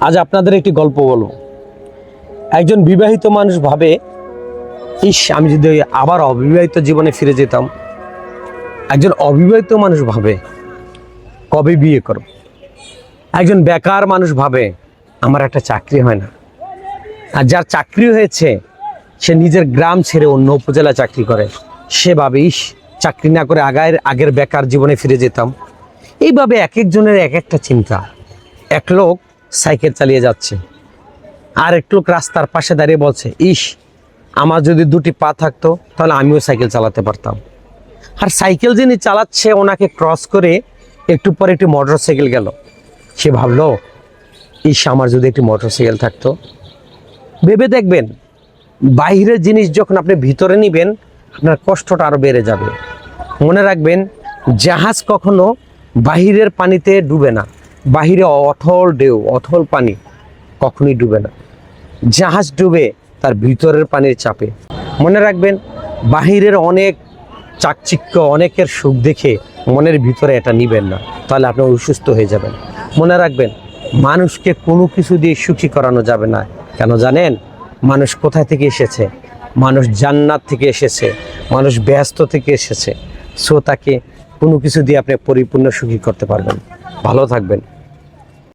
আজ আপনাদের একটি গল্প বলব একজন বিবাহিত মানুষ ভাবে, ইস, আমি যদি আবার অবিবাহিত জীবনে ফিরে যেতাম। একজন অবিবাহিত মানুষ ভাবে, কবে বিয়ে করব? একজন বেকার মানুষ ভাবে, আমার একটা চাকরি হয় না। আর যার চাকরি হয়েছে, সে নিজের গ্রাম ছেড়ে অন্য উপজেলা চাকরি করে। সে ভাবে, ইস, চাকরি না করে আগায়ের আগের বেকার জীবনে ফিরে যেতাম। এইভাবে এক একজনের এক একটা চিন্তা। এক লোক সাইকেল চালিয়ে যাচ্ছে। আর একটু লোক রাস্তার পাশে দাঁড়িয়ে বলছে, ইস, আমার যদি দুটি পা থাকতো, তাহলে আমিও সাইকেল চালাতে পারতাম। আর সাইকেল যিনি চালাচ্ছে, ওনাকে ক্রস করে একটু পরে একটি মোটর সাইকেল গেল। সে ভাবলো, ইস, আমার যদি একটি মোটর সাইকেল থাকতো। ভেবে দেখবেন, বাইরের জিনিস যখন আপনি ভিতরে নিবেন, আপনার কষ্টটা আরও বেড়ে যাবে। মনে রাখবেন, জাহাজ কখনো বাহিরের পানিতে ডুবে না। বাহিরে অথল ঢেউ, অথল পানি কখনোই ডুবে না। জাহাজ ডুবে তার ভিতরের পানির চাপে। মনে রাখবেন, বাহিরের অনেক চাকচিক্য, অনেকের সুখ দেখে মনের ভিতরে এটা নিবেন না, তাহলে আপনি অসুস্থ হয়ে যাবেন। মনে রাখবেন, মানুষকে কোনো কিছু দিয়ে সুখী করানো যাবে না। কেন জানেন? মানুষ কোথায় থেকে এসেছে? মানুষ জান্নাত থেকে এসেছে, মানুষ ব্যস্ত থেকে এসেছে। সো তাকে কোনো কিছু দিয়ে আপনি পরিপূর্ণ সুখী করতে পারবেন ভালো থাকবেন।